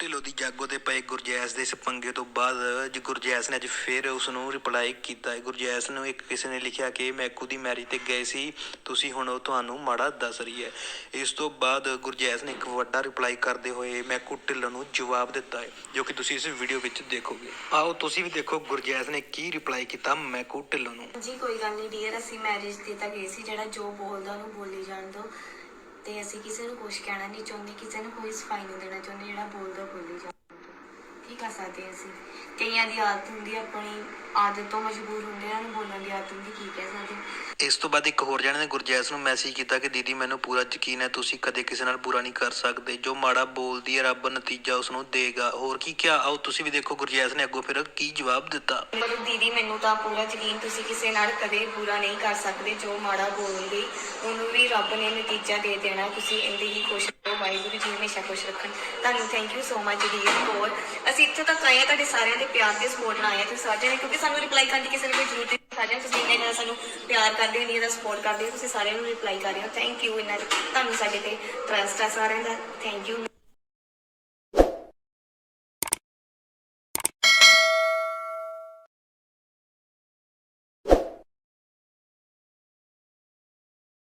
ਢਿੱਲੋਂ ਦੀ ਜਾਗੋ ਤੇ ਪਏ ਗੁਰਜੈਸ ਦੇ ਇਸ ਪੰਗੇ ਤੋਂ ਬਾਅਦ ਗੁਰਜੈਸ ਨੇ ਅੱਜ ਫਿਰ ਉਸ ਨੂੰ ਰਿਪਲਾਈ ਕੀਤਾ। ਹੈ ਗੁਰਜੈਸ ਨੂੰ ਇੱਕ ਕਿਸੇ ਨੇ ਲਿਖਿਆ ਕਿ ਮੈਕੂ ਦੀ ਮੈਰਿਜ ਤੇ ਗਏ ਸੀ, ਤੁਸੀਂ ਹੁਣ ਉਹ ਤੁਹਾਨੂੰ ਮਾੜਾ ਦੱਸ ਰਹੀ ਹੈ। ਇਸ ਤੋਂ ਬਾਅਦ ਗੁਰਜੈਸ ਨੇ ਇੱਕ ਵੱਡਾ ਰਿਪਲਾਈ ਕਰਦੇ ਹੋਏ ਮੈਕੂ ਢਿੱਲੋਂ ਨੂੰ ਜਵਾਬ ਦਿੱਤਾ ਹੈ, ਜੋ ਕਿ ਤੁਸੀਂ ਇਸ ਵੀਡੀਓ ਵਿੱਚ ਦੇਖੋਗੇ। ਆਓ ਤੁਸੀਂ ਵੀ ਦੇਖੋ ਗੁਰਜੈਸ ਨੇ ਕੀ ਰਿਪਲਾਈ ਕੀਤਾ ਮੈਕੂ ਢਿੱਲੋਂ ਨੂੰ। ਜੀ ਕੋਈ ਗੱਲ ਨਹੀਂ ਡੀਅਰ ਅਸੀਂ ਮੈਰਿਜ ਤੇ ਤਾਂ ਗਏ ਸੀ, ਜਿਹੜਾ ਜੋ ਬੋਲਦਾ ਉਹਨੂੰ ਬੋਲੀ ਜਾਣ ਦਿਓ। ਤੇ ਅਸੀਂ ਕਿਸੇ ਨੂੰ ਕੁਝ ਕਹਿਣਾ ਨਹੀਂ ਚਾਹੁੰਦੇ, ਕਿਸੇ ਨੂੰ ਕੋਈ ਸਫ਼ਾਈ ਨਹੀਂ ਦੇਣਾ ਚਾਹੁੰਦੇ, ਜਿਹੜਾ ਬੋਲਦਾ ਬੋਲੀ ਜਾ ਦਿਓ ਕੀ ਸਕਦੇ ਅਸੀਂ? ਕਈਆਂ ਦੀ ਆਦਤ ਹੁੰਦੀ ਆਪਣੀ ਆਦਤ ਤੋਂ ਮਜਬੂਰ ਹੁੰਦੇ ਆ ਨੂੰ ਬੋਲਣ ਦੀ ਆਦਤ ਹੁੰਦੀ, ਕੀ ਕਹਿ ਸਕਦੇ ਇਸ ਤੋਂ ਬਾਅਦ ਇੱਕ ਹੋਰ ਜਣੇ ਨੇ ਗੁਰਜੈਸ ਨੂੰ ਮੈਸੇਜ ਕੀਤਾ ਕਿ ਦੀਦੀ ਮੈਨੂੰ ਪੂਰਾ ਯਕੀਨ ਹੈ, ਤੁਸੀਂ ਕਦੇ ਕਿਸੇ ਨਾਲ ਬੁਰਾ ਨਹੀਂ ਕਰ ਸਕਦੇ। ਜੋ ਮਾੜਾ ਬੋਲਦੀ ਹੈ, ਰੱਬ ਨਤੀਜਾ ਉਸ ਨੂੰ ਦੇਗਾ। ਹੋਰ ਕੀ ਕਿਹਾ? ਆਓ ਤੁਸੀਂ ਵੀ ਦੇਖੋ ਗੁਰਜੈਸ ਨੇ ਅੱਗੋਂ ਫਿਰ ਕੀ ਜਵਾਬ ਦਿੱਤਾ। ਪਰ ਦੀਦੀ, ਮੈਨੂੰ ਤਾਂ ਪੂਰਾ ਯਕੀਨ ਤੁਸੀਂ ਕਿਸੇ ਨਾਲ ਕਦੇ ਬੁਰਾ ਨਹੀਂ ਕਰ ਸਕਦੇ, ਜੋ ਮਾੜਾ ਬੋਲਦੇ, ਉਹਨੂੰ ਵੀ ਰੱਬ ਨੇ ਨਤੀਜਾ ਦੇ ਦੇਣਾ। ਤੁਸੀਂ ਇੰਦੇ ਹੀ ਖੁਸ਼ ਰਹੋ, ਵਾਹਿਗੁਰੂ ਜੀ ਹਮੇਸ਼ਾ ਖੁਸ਼ ਰੱਖਣ। ਤੁਹਾਨੂੰ thank you so much dear ਕੋਲ ਅਸੀਂ ਇੱਥੇ ਤੱਕ ਆਏ ਹਾਂ, ਤੁਹਾਡੇ ਸਾਰਿਆਂ ਦੇ ਪਿਆਰ ਤੇ ਸਪੋਰਟ ਨਾਲ ਆਏ ਹਾਂ। ਤੁਸੀਂ ਸਾਰਿਆਂ ਨੇ ਕਿਉਂਕਿ ਸਾਨੂੰ ਰਿਪਲਾਈ ਕਰਨ ਦੀ ਕਿਸੇ ਨੂੰ ਕੋਈ ਜ਼ਰੂਰਤ ਨਹੀਂ ਸਾਰਿਆਂ ਨੂੰ, ਤੁਸੀਂ ਇੰਨਾ ਜ਼ਿਆਦਾ ਸਾਨੂੰ ਪਿਆਰ ਕਰਦੇ ਹੋ, ਇੰਨੀ ਜ਼ਿਆਦਾ ਸਪੋਰਟ ਕਰਦੇ ਹੋ, ਤੁਸੀਂ ਸਾਰਿਆਂ ਨੂੰ ਰਿਪਲਾਈ ਕਰ ਰਹੇ ਹੋ। ਥੈਂਕ ਯੂ ਇੰਨਾ ਤੁਹਾਨੂੰ ਸਾਡੇ ਤੇ ਟਰਸਟ ਆ ਸਾਰਿਆਂ ਦਾ। Thank you